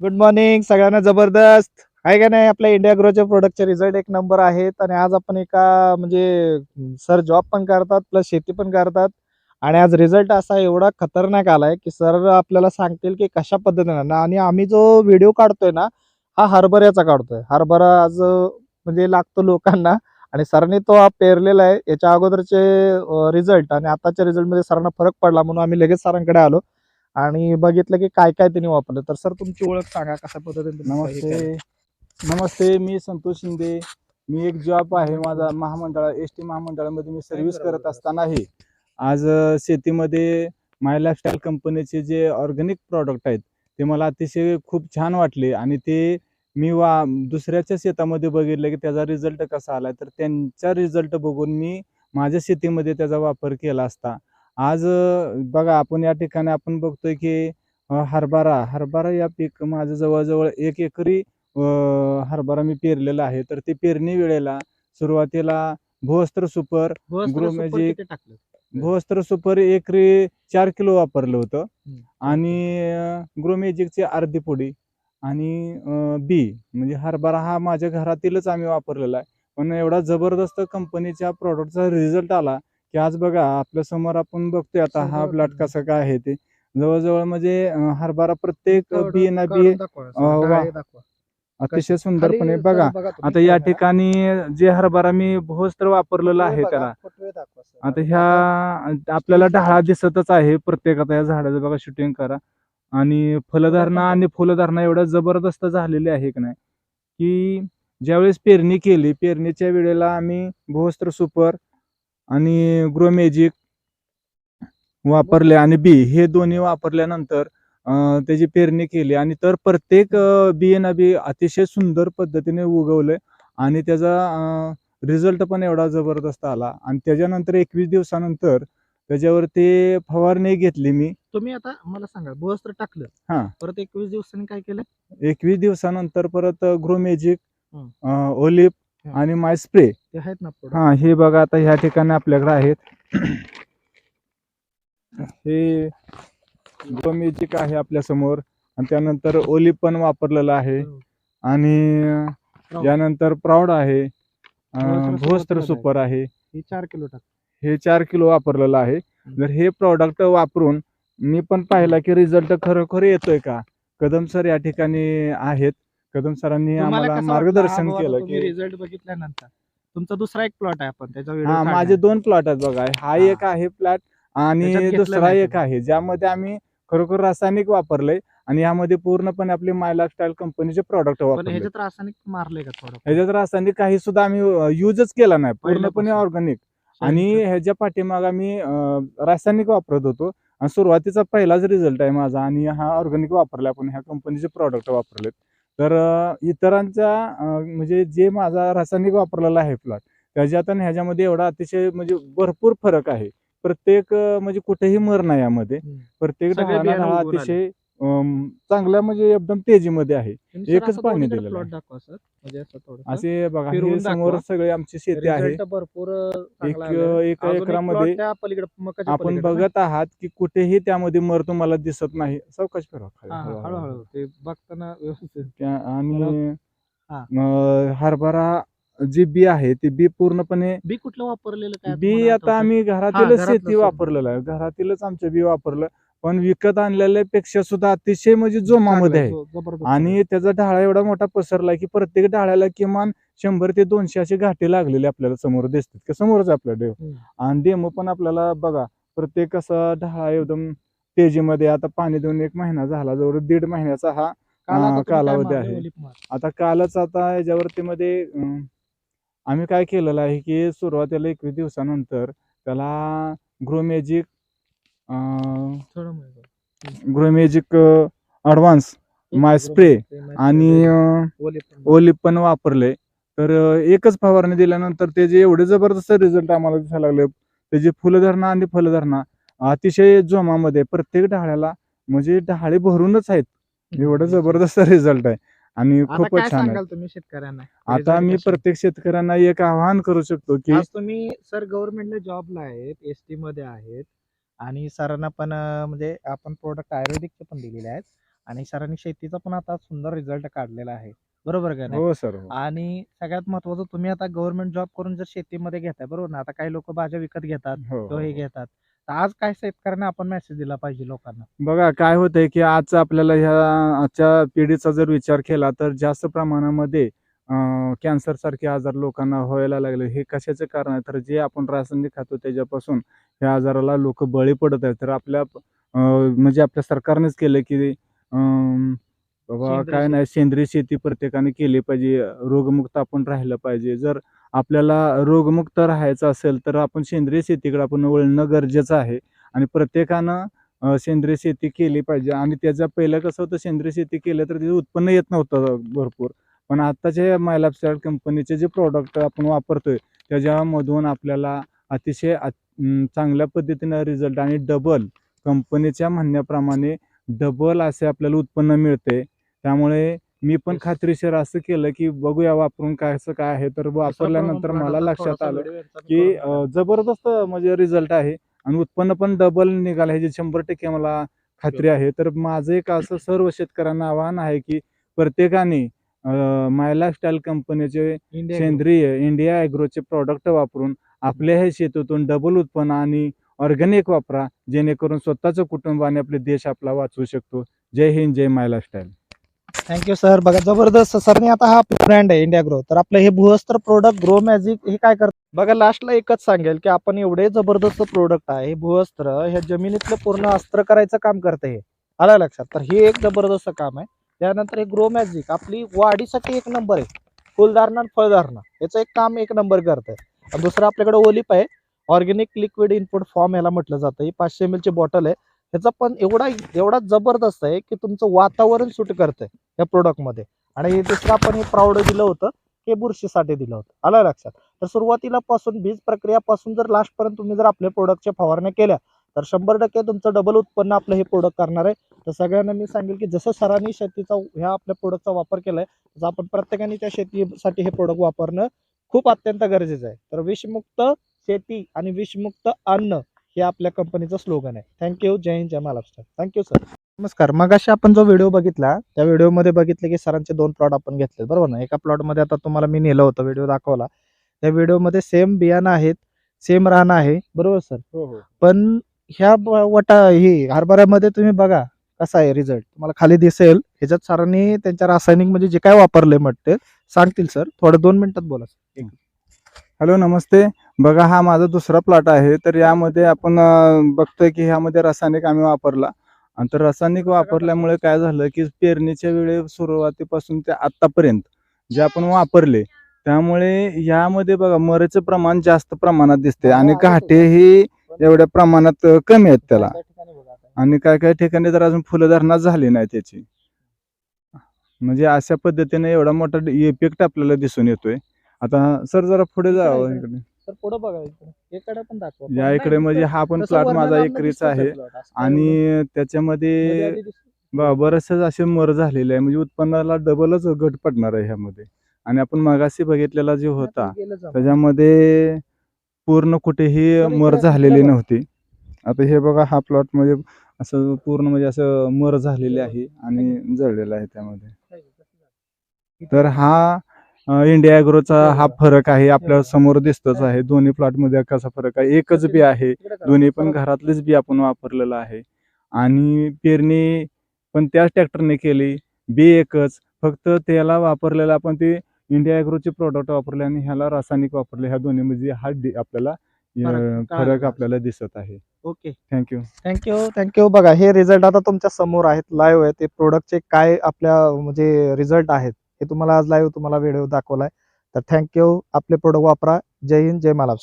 Good morning सगळ्यांना जबरदस्त. आहे का नाही आपल्या इंडिया ग्रोचे प्रोडक्टचे रिझल्ट एक नंबर आहेत आणि आज आपण एका म्हणजे सर जॉब पण करतात प्लस शेती पण करतात. आणि आज रिझल्ट असा एवढा खतरनाक आलाय की सर आपल्याला सांगतील की कशा पद्धतीने. ना आणि आम्ही जो व्हिडिओ काढतोय ना हा हरभऱ्याचा काढतोय. हरभरा आज म्हणजे लागतो लोकांना. आणि सरांनी तो हा पेरलेला आहे. याच्या अगोदरचे रिझल्ट आणि आताच्या रिझल्टमध्ये सरांना फरक पडला म्हणून आम्ही लगेच सरांकडे आलो. आणि बघितलं की काय काय त्यांनी वापरलं. तर सर तुमची ओळख सांगा कशा पद्धतीने. नमस्ते. नमस्ते मी संतोष शिंदे. मी एक जॉब आहे माझा महामंडळ एस टी महामंडळामध्ये मी सर्व्हिस करत असतानाही. आज शेतीमध्ये माय लाईफस्टाईल कंपनीचे जे ऑर्गॅनिक प्रॉडक्ट आहेत ते मला अतिशय खूप छान वाटले. आणि ते मी वा दुसऱ्याच्या शेतामध्ये बघितलं की त्याचा रिझल्ट कसा आला तर त्यांचा रिझल्ट बघून मी माझ्या शेतीमध्ये त्याचा वापर केला असता. आज बघा आपण या ठिकाणी आपण बघतोय की हरभरा हरभरा या पीक माझं जवळजवळ एक एकरी हरभरा मी पेरलेला आहे. तर ते पेरणी वेळेला सुरुवातीला Bhuvastra super Bhuvastra grow super magic किती टाकलं? भूवस्त्र सुपर एकरी चार किलो वापरलं होतं. आणि ग्रो मॅजिकची अर्धी पुडी आणि बी म्हणजे हरभरा हा माझ्या घरातीलच आम्ही वापरलेला आहे. पण एवढा जबरदस्त कंपनीच्या प्रॉडक्टचा रिझल्ट आला की आज बघा आपल्यासमोर आपण बघतोय आता हा प्लॉट कसा काय आहे ते. जवळजवळ म्हणजे हरभरा प्रत्येक बी ना बी. अतिशय सुंदरपणे बघा. आता या. ठिकाणी जे हरभरा मी भोस्त्र वापरलेलं आहे त्याला. आता ह्या आपल्याला ढाळा दिसतच आहे प्रत्येक आता या झाडाचं. बघा शूटिंग करा. आणि फलधारणा आणि फुलधारणा एवढ्या जबरदस्त झालेली आहे की नाही? की ज्यावेळेस पेरणी केली पेरणीच्या वेळेला आम्ही भोस्त्र सुपर आणि ग्रो मॅजिक वापरले आणि बी हे दोन्ही वापरल्यानंतर त्याची पेरणी केली आणि तर प्रत्येक बियाणं बी अतिशय सुंदर पद्धतीने उगवलंय आणि त्याचा रिझल्ट पण एवढा जबरदस्त आला आणि त्याच्यानंतर एकवीस दिवसानंतर त्याच्यावर ते फवारणी घेतली मी तुम्ही आता मला सांगा भुवस्त्र टाकलं हा. परत एकवीस दिवसांनी काय केलं एकवीस दिवसानंतर परत ग्रो मॅजिक हं. ओलिप. आणि माय स्प्रे ते आहेत ना product? हा हे बघा आता ह्या ठिकाणी आपल्याकडे आहेत. हे ग्रो आहे आपल्यासमोर. आणि त्यानंतर ओलिप पण वापरलेलं आहे. हो. आणि. यानंतर प्राऊड आहे. भोस्त्र. सुपर आहे. हे चार किलो टाक. हे चार किलो वापरलेलं आहे. जर हे प्रॉडक्ट वापरून मी पण पाहिला की रिझल्ट खरोखर येतोय का? कदम सर या ठिकाणी आहेत. कदम सरांनी तुम्हाला आम्हाला कसं वाटलं? मार्गदर्शन हा, केलं तुम्ही की रिझल्ट बघितल्यानंतर. तुमचा दुसरा एक प्लॉट आहे आपण त्याचा व्हिडिओ हा माझे दोन प्लॉट आहेत बघा. हा. एक आहे प्लॉट आणि घेतलं दुसरा नाही एक तुम्ही. आहे ज्यामध्ये आम्ही खरोखर रासायनिक वापरलंय आणि यामध्ये पूर्णपणे आपले माय लाईफस्टाईल कंपनीचे प्रॉडक्ट पण वापरले ह्याच्यात रासायनिक मारले का थोडं? ह्याच्यात रासायनिक काही सुद्धा आम्ही युजच केला नाही. पूर्णपणे पहिल्यापासून. ऑर्गॅनिक आणि ह्याच्या पाठीमाग आम्ही अं, रासायनिक वापरत होतो. आणि सुरुवातीचा पहिलाच रिझल्ट आहे माझा आणि हा ऑर्गॅनिक वापरला आपण ह्या कंपनीचे प्रॉडक्ट वापरलेत. तर अं, म्हणजे जे माझा रासायनिक वापरलेला आहे प्लॉट त्याच्यात आणि ह्याच्यामध्ये एवढा अतिशय म्हणजे भरपूर फरक आहे प्रत्येक म्हणजे कुठेही मर नाही यामध्ये. प्रत्येक. अतिशय चांगल्या म्हणजे एकदम तेजीमध्ये आहे एकच पाणी. दाखवा सर म्हणजे असं थोडं असे बघा हे समोर. सगळे आमची शेती आहे भरपूर एक एकरामध्ये आपण? बघत आहात की कुठेही त्यामध्ये मर तुम्हाला दिसत नाही सावकाश फिरवा हळूहळू. ते बघताना व्यवस्थित आणि हरभरा जी बी आहे ती बी पूर्णपणे बी कुठलं वापरलेलं बी आता? आम्ही घरातीलच घरातलं शेती. वापरलेलं आहे घरातीलच आमचं बी वापरलं पण विकत आणलेल्या पेक्षा सुद्धा अतिशय म्हणजे जोमामध्ये आहे जो- जबरदस्त आणि त्याचा ढाळा एवढा मोठा पसरलाय की प्रत्येक ढाळ्याला किमान शंभर ते दोनशे असे घाटे लागलेले आपल्याला समोर दिसतात की समोरच डेव हम्म. आणि डेमो पण आपल्याला बघा प्रत्येक असा ढाळा एकदम तेजीमध्ये आता पाणी देऊन एक महिना झाला जवळ दीड महिन्याचा हा हा, कालावधी? आहे. आता कालच आता याच्यावरती मध्ये आम्ही काय केलेलं आहे की सुरुवातीला एकवीस दिवसानंतर त्याला ग्रो मॅजिक थोडं मागे. Grow magic advance my spray आणि ओलीप पण. वापरले. तर एकच फवारणी दिल्यानंतर त्याचे एवढे जबरदस्त रिझल्ट आम्हाला दिसायला लागले. त्याची फुलधरणा आणि फलधरणा अतिशय जोमामध्ये प्रत्येक ढाळ्याला म्हणजे ढाळे भरूनच आहेत. एवढं जबरदस्त रिझल्ट आहे. आणि खूपच छान शेतकऱ्यांना? आता मी? प्रत्येक शेतकऱ्यांना एक आवाहन करू शकतो की तुम्ही सर गव्हर्नमेंटला जॉबला आहेत एस टी मध्ये आहेत. आणि सरांना पण म्हणजे आपण प्रोडक्ट आयुर्वेदिकचे पण दिलेले आहेत. आणि सरांनी शेतीचा पण आता सुंदर रिझल्ट काढलेला आहे. बरोबर का नाही? हो सर हो. आणि सगळ्यात महत्वाचं तुम्ही आता गव्हर्नमेंट जॉब करून जर शेतीमध्ये घेताय बरोबर ना? आता काही लोक भाज्या विकत घेतात हो, किंवा हे हो. घेतात. तर आज काय शेतकऱ्यांना आपण मेसेज दिला पाहिजे लोकांना? बघा काय होतंय की आज आपल्याला ह्या आजच्या पिढीचा जर विचार केला तर जास्त प्रमाणामध्ये कॅन्सर सारखे आजार लोकांना व्हायला लागले. हे कशाचे कारण आहे? तर जे आपण रासायनिक खातो त्याच्यापासून या आजाराला लोक बळी पडत आहेत. तर आपल्या अं, म्हणजे आपल्या सरकारनेच केलं की अं, बाबा काय नाही सेंद्रिय शेती प्रत्येकाने केली पाहिजे. रोगमुक्त आपण राहिलं पाहिजे. जर आपल्याला रोगमुक्त राहायचं असेल तर आपण सेंद्रिय शेतीकडे आपण वळणं गरजेचं आहे. आणि प्रत्येकानं सेंद्रिय शेती केली पाहिजे. आणि त्याच्या पहिलं कसं होतं? सेंद्रिय शेती केलं तर त्याचं उत्पन्न येत नव्हतं भरपूर. पण आत्ताचे मायलापस्टाईल कंपनीचे जे प्रॉडक्ट आपण वापरतोय त्याच्यामधून आपल्याला अतिशय चांगल्या पद्धतीनं रिझल्ट आणि डबल कंपनीच्या म्हणण्याप्रमाणे डबल असे आपल्याला उत्पन्न मिळते. त्यामुळे मी पण. खात्रीशीर असं केलं की बघूया वापरून काय असं काय आहे. तर वापरल्यानंतर मला लक्षात आलं की जबरदस्त म्हणजे रिझल्ट आहे आणि उत्पन्न पण डबल निघालं. ह्याची शंभर टक्के मला खात्री आहे. तर माझं एक असं सर्व शेतकऱ्यांना आवाहन आहे की प्रत्येकाने माय लाईफस्टाईल कंपनीचे सेंद्रिय इंडिया ॲग्रोचे प्रॉडक्ट वापरून आपल्या ह्या शेतीतून डबल उत्पन्न आणि ऑर्गॅनिक वापरा जेणेकरून स्वतःचं कुटुंब आणि आपले देश आपला वाचवू शकतो. जय हिंद जय my lifestyle thank you sir बघा जबरदस्त. सरने आता हा ब्रँड आहे इंडिया ग्रो तर आपलं हे भूवस्त्र प्रोडक्ट ग्रो मॅजिक हे काय करतं? बघा लास्टला एकच सांगेल की आपण एवढे जबरदस्त प्रोडक्ट आहे हे ह्या जमिनीतलं पूर्ण अस्त्र करायचं काम करतं हे. आलं लक्षात? तर हे एक जबरदस्त काम आहे. त्यानंतर हे ग्रो मॅजिक आपली वाढीसाठी एक नंबर आहे. फुलधारणा आणि फळधारणा याचं एक काम एक नंबर करतंय. आणि दुसरं आपल्याकडे ओलिप आहे. ऑर्गॅनिक लिक्विड इनपुट फॉर्म याला म्हटलं जातं. ही पाचशे एम एलची बॉटल आहे. ह्याचा पण एवढा एवढा जबरदस्त आहे की तुमचं वातावरण सूट करतंय या प्रोडक्टमध्ये आणि दुसरं आपण हे प्राऊड दिलं होतं हे बुरशीसाठी दिलं होतं. आलं लक्षात? तर सुरुवातीला पासून बीज प्रक्रियापासून जर लास्टपर्यंत तुम्ही जर आपल्या प्रोडक्टच्या फवारण्या केल्या तर शंभर टक्के तुमचं डबल उत्पन्न आपलं हे प्रोडक्ट करणार आहे. तर सगळ्यांना मी सांगेल की जसं सरांनी शेतीचा ह्या आपल्या प्रोडक्टचा वापर केलाय तसं आपण प्रत्येकाने त्या शेतीसाठी हे प्रोडक्ट वापरणं खूप अत्यंत गरजेचं आहे. तर विषमुक्त शेती आणि विषमुक्त अन्न हे आपल्या कंपनीचं स्लोगन आहे. थँक्यू जय हिंद जय महाराष्ट्र. थँक्यू सर नमस्कार. मग आपण जो व्हिडिओ बघितला त्या व्हिडिओमध्ये बघितलं की सरांचे दोन प्लॉट आपण घेतले बरोबर ना? एका प्लॉटमध्ये आता तुम्हाला मी नेलं होतं व्हिडिओ दाखवला. त्या व्हिडिओमध्ये सेम बियाणं आहेत सेम रान आहे बरोबर सर हो हो. पण ह्या वटा ही हरभऱ्यामध्ये तुम्ही बघा कसा आहे रिझल्ट तुम्हाला खाली दिसेल. ह्याच्यात सरांनी त्यांच्या रासायनिक म्हणजे जे काय वापरले म्हटते सांगतील सर थोडं दोन मिनिटात बोला हॅलो नमस्ते. बघा हा माझा दुसरा प्लॉट आहे. तर यामध्ये आपण बघतोय की ह्यामध्ये रासायनिक आम्ही वापरला. आणि तर रासायनिक वापरल्यामुळे काय झालं की पेरणीच्या वेळे सुरुवातीपासून ते आतापर्यंत जे आपण वापरले त्यामुळे यामध्ये बघा मरेचं प्रमाण जास्त प्रमाणात दिसते. आणि घाटे ही एवढ्या प्रमाणात कमी आहेत त्याला. आणि काय काय ठिकाणी तर अजून फुलधारणा झाली नाही त्याची. म्हणजे अशा पद्धतीने एवढा मोठा इफेक्ट आपल्याला दिसून येतोय. आता सर जरा पुढे जावं इकडे पुढे बघा दाखवा. या इकडे म्हणजे हा पण प्लॉट माझा एकरीचा आहे. आणि मध्ये त्याच्यामध्ये आधी दिसतं. ब- बरेचसे असे मर झालेले आहे. म्हणजे उत्पन्नाला डबलच घट पडणार आहे ह्यामध्ये. आणि आपण मगाशी बघितलेला जो होता. त्याच्यामध्ये पूर्ण कुठेही मर झालेली. नव्हती. आता हे बघा हा प्लॉट म्हणजे असं पूर्ण म्हणजे असं मर झालेले आहे आणि जळलेलं आहे त्यामध्ये. तर हा इंडिया ॲग्रोचा हा फरक आहे आपल्यासमोर दिसतोच आहे. दोन्ही प्लॉटमध्ये कसा फरक आहे. एकच बी आहे. दोन्ही पण घरातलेच बी आपण वापरलेलं आहे. आणि पेरणी पण त्याच ट्रॅक्टरने केली. बी एकच. फक्त त्याला वापरलेलं आपण ते इंडिया ॲग्रोचे प्रोडक्ट वापरले आणि ह्याला रासायनिक वापरले. ह्या दोन्ही मध्ये हा डि- आपल्याला फरक अ. फरक आपल्याला दिसत आहे. ओके थँक्यू थँक्यू थँक्यू बघा हे रिझल्ट आता तुमच्यासमोर आहेत लाईव्ह आहे ते प्रोडक्टचे काय आपल्या म्हणजे रिझल्ट आहेत हे तुम्हाला आज लाईव्ह तुम्हाला व्हिडिओ दाखवलाय. तर थँक्यू आपले प्रोडक्ट वापरा. जय हिंद जय महाराष्ट्र.